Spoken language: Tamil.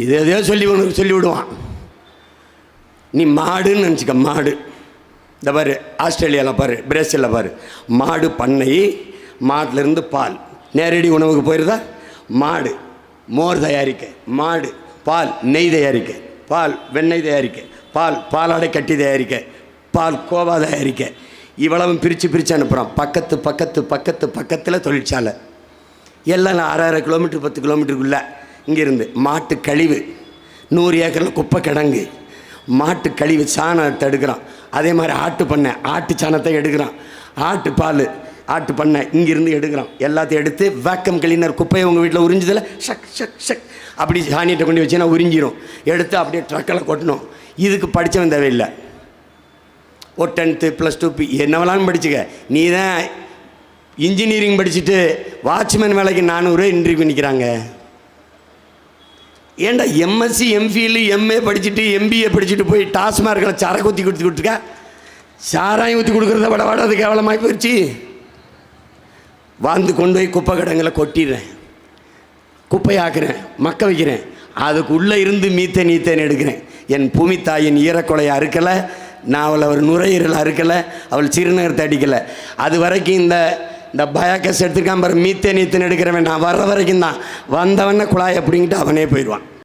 இது எதையோ சொல்லி உனக்கு சொல்லி விடுவான். நீ மாடுன்னு நினச்சிக்க மாடு. இந்த பாரு ஆஸ்திரேலியாவில் பாரு பிரேசிலில் பாரு. மாடு பண்ணை மாட்டிலிருந்து பால். நேரடி உணவுக்கு போயிருந்தா? மாடு. மோர் தயாரிக்க மாடு. பால் நெய் தயாரிக்க பால் வெண்ணெய் தயாரிக்க பால் பாலாடை கட்டி தயாரிக்க பால் கோவா தயாரிக்க. இவ்வளவும் பிரித்து பிரித்து அனுப்புகிறான் பக்கத்து பக்கத்து பக்கத்து பக்கத்தில் தொழிற்சாலை. எல்லாம் அரை அரை கிலோமீட்டர் பத்து கிலோமீட்டருக்குள்ளே. இங்கேருந்து மாட்டு கழிவு. நூறு ஏக்கரில் குப்பை கிடங்கு. மாட்டு கழிவு சாணத்தை எடுக்கிறான். அதே மாதிரி ஆட்டு பண்ணை ஆட்டு சாணத்தை எடுக்கிறான். ஆட்டு பால் ஆட்டு பண்ணை இங்கேருந்து எடுக்கிறான். எல்லாத்தையும் எடுத்து வேக்கம் கிளீனர் குப்பையை உங்கள் வீட்டில் உறிஞ்சதில் ஷக் ஷக் ஷக் அப்படி சாணியத்தை கொண்டு வச்சுன்னா உறிஞ்சிரும். எடுத்து அப்படியே ட்ரக்கில் கொட்டணும். இதுக்கு படித்தவன் தேவையில்லை. ஒரு டென்த்து ப்ளஸ் டூ பி என்னவெல்லாம் படிச்சுக்க? நீ தான் இன்ஜினியரிங் படிச்சுட்டு வாட்ச்மேன் வேலைக்கு நானூறு இன்டர்வியூ நிற்கிறாங்க ஏன்டா எம்எஸ்சி எம்ஃபில் எம்ஏ படிச்சுட்டு எம்பிஏ படிச்சுட்டு போய் டாஸ்மார்க்கில் சரக்கு ஊற்றி கொடுத்து கொடுத்துருக்க? சாராயம் ஊற்றி கொடுக்குறத விட விட அது கேவலமாகி போயிடுச்சு வந்து கொண்டு போய் குப்பை கடங்களை கொட்டிடுறேன். குப்பையாக்குறேன் மக்க வைக்கிறேன். அதுக்குள்ளே இருந்து மீத்தேன் நீத்தேன் எடுக்கிறேன். என் பூமி தாயின் ஈரக்கொலையை அறுக்கலை. நான் அவளை ஒரு நுரையீரல் அறுக்கலை. அவள் சிறுநகரத்தை அடிக்கலை அது வரைக்கும் இந்த இந்த பயாக்கஸ் எடுத்துருக்கான் பாரு மீத்தே நீத்தன் எடுக்கிறவன். நான் வர்ற வரைக்கும் தான். வந்தவன குழாய் அப்படின்ட்டு அவனே போயிடுவான்.